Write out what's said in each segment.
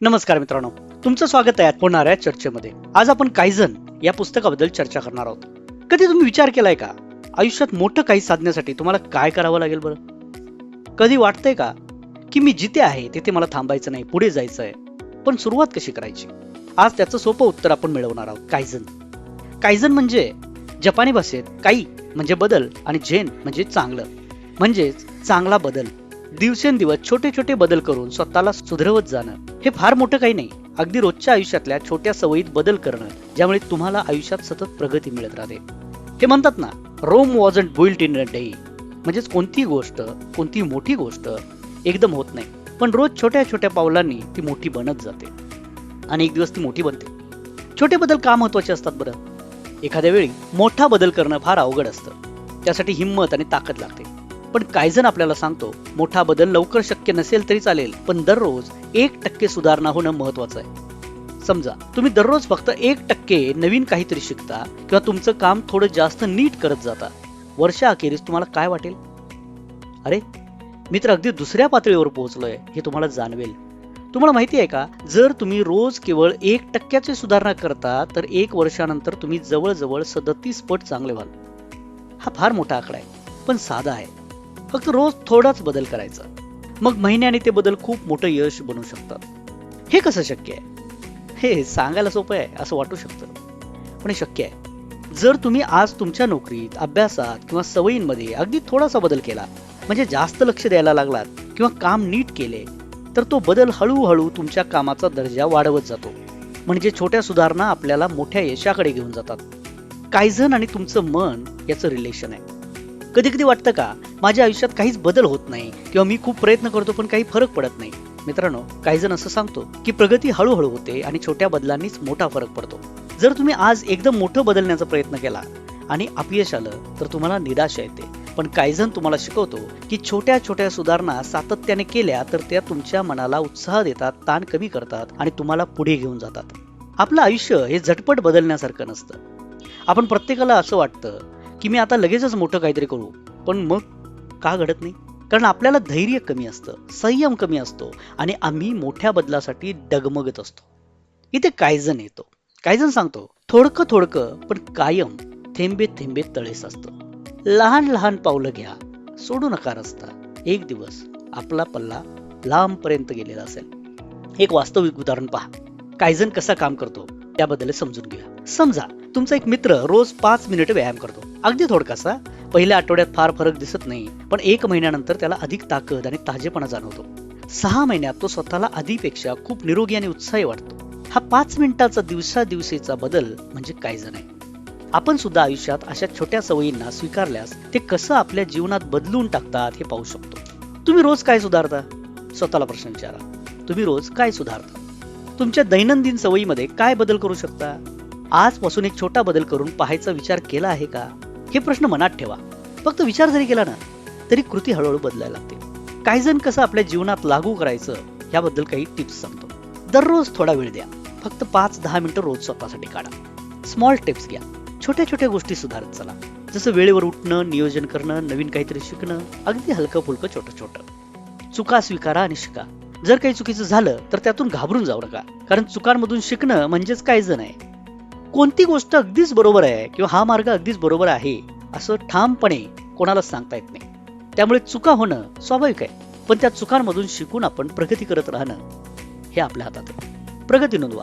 नमस्कार मित्रांनो. तुमचं स्वागत आहे होणाऱ्या चर्चेमध्ये. आज आपण कायझन या पुस्तकाबद्दल चर्चा करणार आहोत. कधी तुम्ही विचार केलाय का? आयुष्यात मोठं काही साधण्यासाठी तुम्हाला काय करावं लागेल बरं? कधी वाटतंय का की मी जिथे आहे तिथे मला थांबायचं नाही पुढे जायचं आहे? पण सुरुवात कशी करायची? आज त्याचं सोपं उत्तर आपण मिळवणार आहोत. कायझन कायझन म्हणजे जपानी भाषेत काही म्हणजे बदल आणि झेन म्हणजे चांगलं. म्हणजेच चांगला बदल. दिवसेंदिवस छोटे छोटे बदल करून स्वतःला सुधरवत जाणं हे फार मोठं काही नाही. अगदी रोजच्या आयुष्यातल्या छोट्या सवयीत बदल करणं ज्यामुळे तुम्हाला आयुष्यात सतत प्रगती मिळत राहते. हे म्हणतात ना Rome wasn't built in a day म्हणजेच कोणती गोष्ट कोणती मोठी गोष्ट एकदम होत नाही. पण रोज छोट्या छोट्या पावलांनी ती मोठी बनत जाते. आणि एक दिवस ती मोठी बनते. छोटे बदल का महत्त्वाचे असतात बरं? एखाद्या वेळी मोठा बदल करणं फार अवघड असतं. त्यासाठी हिंमत आणि ताकद लागते. पण कायझन आपल्याला सांगतो मोठा बदल लवकर शक्य नसेल तरी चालेल पण दररोज एक टक्के सुधारणा होणं महत्वाचं आहे. समजा तुम्ही दररोज फक्त एक टक्के नवीन काहीतरी शिकता किंवा तुमचं काम थोडं जास्त नीट करत जाता. वर्षा अखेरीस तुम्हाला काय वाटेल? अरे मी तर अगदी दुसऱ्या पातळीवर पोहोचलोय हे तुम्हाला जाणवेल. तुम्हाला माहिती आहे का जर तुम्ही रोज केवळ एक टक्क्याची सुधारणा करता तर एक वर्षानंतर तुम्ही जवळजवळ सदतीस पट चांगले व्हाल. हा फार मोठा आकडा आहे पण साधा आहे. फक्त रोज थोडाच बदल करायचा. मग महिन्याने ते बदल खूप मोठं यश बनू शकतात हे कसं शक्य आहे? हे सांगायला सोपं आहे असं वाटू शकतं. पण हे शक्य आहे. जर तुम्ही आज तुमच्या नोकरीत अभ्यासात किंवा सवयींमध्ये अगदी थोडासा बदल केला म्हणजे जास्त लक्ष द्यायला लागलात किंवा काम नीट केले तर तो बदल हळूहळू तुमच्या कामाचा दर्जा वाढवत जातो. म्हणजे छोट्या सुधारणा आपल्याला मोठ्या यशाकडे घेऊन जातात. कायझन आणि तुमचं मन याचं रिलेशन आहे. कधी कधी वाटतं का माझ्या आयुष्यात काहीच बदल होत नाही किंवा मी खूप प्रयत्न करतो पण काही फरक पडत नाही. मित्रांनो काही जण असं सांगतो की प्रगती हळूहळू होते आणि छोट्या बदलांनीच मोठा फरक पडतो. जर तुम्ही आज एकदम मोठं बदलण्याचा प्रयत्न केला आणि अपयश आलं तर तुम्हाला निराशा येते. पण कायझन तुम्हाला शिकवतो की छोट्या छोट्या सुधारणा सातत्याने केल्या तर त्या तुमच्या मनाला उत्साह देतात ताण कमी करतात आणि तुम्हाला पुढे घेऊन जातात. आपलं आयुष्य हे झटपट बदलण्यासारखं नसतं. आपण प्रत्येकाला असं वाटतं की मी आता लगेचच मोठं काहीतरी करू. पण मग का घडत नाही? कारण आपल्याला धैर्य कमी असतं संयम कमी असतो आणि आम्ही मोठ्या बदलासाठी डगमगत असतो. इथे कायजन येतो. कायजन सांगतो थोडकं थोडकं पण कायम थेंबे थेंबे तळेस असतं लहान लहान पावलं घ्या. सोडू नका रस्ता. एक दिवस आपला पल्ला लांबपर्यंत गेलेला असेल. एक वास्तविक उदाहरण पहा. कायजन कसा काम करतो त्याबद्दल समजून घ्या समजा तुमचा एक मित्र रोज पाच मिनिट व्यायाम करतो. अगदी थोडकासा पहिल्या आठवड्यात फार फरक दिसत नाही पण एक महिन्यानंतर त्याला अधिक ताकद आणि ताजेपणा जाणवतो. सहा महिन्यात तो स्वतःला आधीपेक्षा खूप निरोगी आणि उत्साही वाटतो. हा पाच मिनिटाचा दिवसा दिवशीचा बदल म्हणजे कायजन आहे आपण सुद्धा आयुष्यात अशा छोट्या सवयींना स्वीकारल्यास ते कसं आपल्या जीवनात बदलून टाकतात हे पाहू शकतो. तुम्ही रोज काय सुधारता? स्वतःला प्रश्न विचारा. तुम्ही रोज काय सुधारता? तुमच्या दैनंदिन सवयीमध्ये काय बदल करू शकता? आजपासून एक छोटा बदल करून पाहायचा विचार केला आहे का? हे प्रश्न मनात ठेवा. फक्त विचार जरी केला ना तरी कृती हळूहळू बदलायला लागते. काही जण कसं आपल्या जीवनात लागू करायचं याबद्दल काही टिप्स सांगतो. दररोज थोडा वेळ द्या. फक्त पाच दहा मिनिटं रोज स्वतःसाठी काढा. स्मॉल टिप्स घ्या. छोट्या छोट्या गोष्टी सुधारत चला. जसं वेळेवर उठणं नियोजन करणं नवीन काहीतरी शिकणं अगदी हलकं फुलकं छोटं छोटं चुका स्वीकारा आणि शिका. जर काही चुकीचं झालं तर त्यातून घाबरून जाऊ नका. कारण चुकांमधून शिकणं म्हणजेच काय जण आहे. कोणती गोष्ट अगदीच बरोबर आहे किंवा हा मार्ग अगदीच बरोबर आहे असं ठामपणे कोणालाच सांगता येत नाही. त्यामुळे चुका होणं स्वाभाविक आहे. पण त्या चुकांमधून शिकून आपण प्रगती करत राहणं हे आपल्या हातात आहे. प्रगती नोंदवा.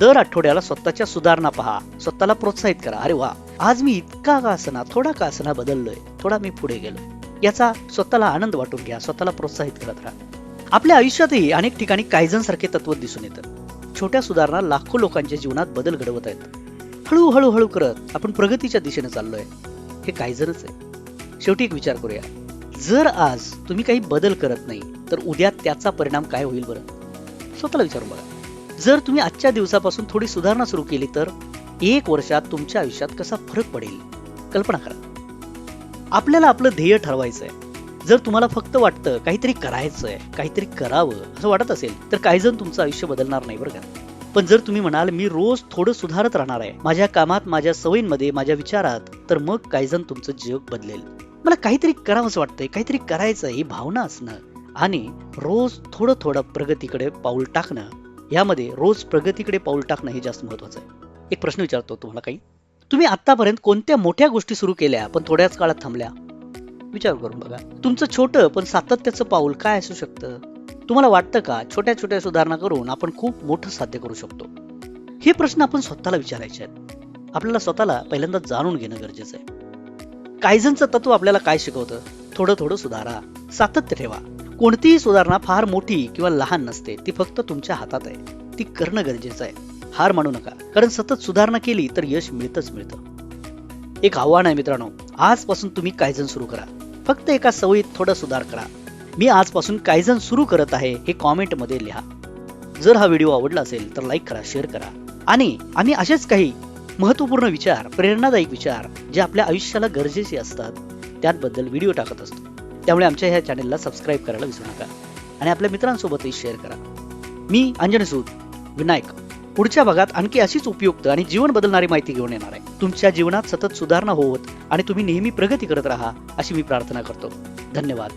दर आठवड्याला स्वतःच्या सुधारणा पहा. स्वतःला प्रोत्साहित करा. अरे वा आज मी इतका का असना थोडा का असना बदललोय थोडा मी पुढे गेलो याचा स्वतःला आनंद वाटून घ्या स्वतःला प्रोत्साहित करत राहा. आपल्या आयुष्यातही अनेक ठिकाणी कायझन सारखे तत्व दिसून येतं छोट्या सुधारणा लाखो लोकांच्या जीवनात बदल घडवत आहेत. हळू हळू करत आपण प्रगतीच्या दिशेने चाललोय. हे काहीजणच आहे. शेवटी एक विचार करूया. जर आज तुम्ही काही बदल करत नाही तर उद्या त्याचा परिणाम काय होईल बरं? स्वतःला विचारून बघा. जर तुम्ही आजच्या दिवसापासून थोडी सुधारणा सुरू केली तर एक वर्षात तुमच्या आयुष्यात कसा फरक पडेल? कल्पना करा. आपल्याला आपलं ध्येय ठरवायचं आहे जर तुम्हाला फक्त वाटतं काहीतरी करायचंय काहीतरी करावं असं वाटत असेल तर काही जण तुमचं आयुष्य बदलणार नाही बरं का? पण जर तुम्ही म्हणाल मी रोज थोडं सुधारत राहणार आहे. माझ्या कामात माझ्या सवयींमध्ये माझ्या विचारात तर मग काही जण तुमचं जग बदलेल. मला काहीतरी करावंच वाटतंय. काहीतरी करायचं ही भावना असणं. आणि रोज थोडं थोडं प्रगतीकडे पाऊल टाकणं यामध्ये रोज प्रगतीकडे पाऊल टाकणं हे जास्त महत्वाचं आहे. एक प्रश्न विचारतो तुम्हाला काही. तुम्ही आतापर्यंत कोणत्या मोठ्या गोष्टी सुरू केल्या पण थोड्याच काळात थांबल्या? विचार करून बघा. तुमचं छोटं पण सातत्याचं पाऊल काय असू शकतं? तुम्हाला वाटतं का छोट्या छोट्या सुधारणा करून आपण खूप मोठं साध्य करू शकतो? हे प्रश्न आपण स्वतःला विचारायचे आहेत. आपल्याला स्वतःला पहिल्यांदा जाणून घेणं गरजेचं आहे. कायझनचं तत्व आपल्याला काय शिकवतं? थोडं थोडं सुधारा सातत्य ठेवा. कोणतीही सुधारणा फार मोठी किंवा लहान नसते ती फक्त तुमच्या हातात आहे. ती करणं गरजेचं आहे. हार मानू नका. कारण सतत सुधारणा केली तर यश मिळतच मिळतं. एक आव्हान आहे मित्रांनो. आजपासून तुम्ही कायझन सुरू करा. फक्त एका सवयीत थोडा सुधार करा. मी आजपासून कायझन सुरू करत आहे हे कॉमेंटमध्ये लिहा. जर हा व्हिडिओ आवडला असेल तर लाईक करा शेअर करा. आणि आम्ही असेच काही महत्त्वपूर्ण विचार प्रेरणादायी विचार जे आपल्या आयुष्याला गरजेचे असतात त्याबद्दल व्हिडिओ टाकत असतो. त्यामुळे आमच्या ह्या चॅनेलला सबस्क्राईब करायला विसरू नका. आणि आपल्या मित्रांसोबतही शेअर करा. मी अंजन सूद विनायक. पुढच्या भागात आणखी अशीच उपयुक्त आणि जीवन बदलणारी माहिती घेऊन येणार आहे. तुमच्या जीवनात सतत सुधारणा होत आणि तुम्ही नेहमी प्रगती करत राहा अशी मी प्रार्थना करतो. धन्यवाद.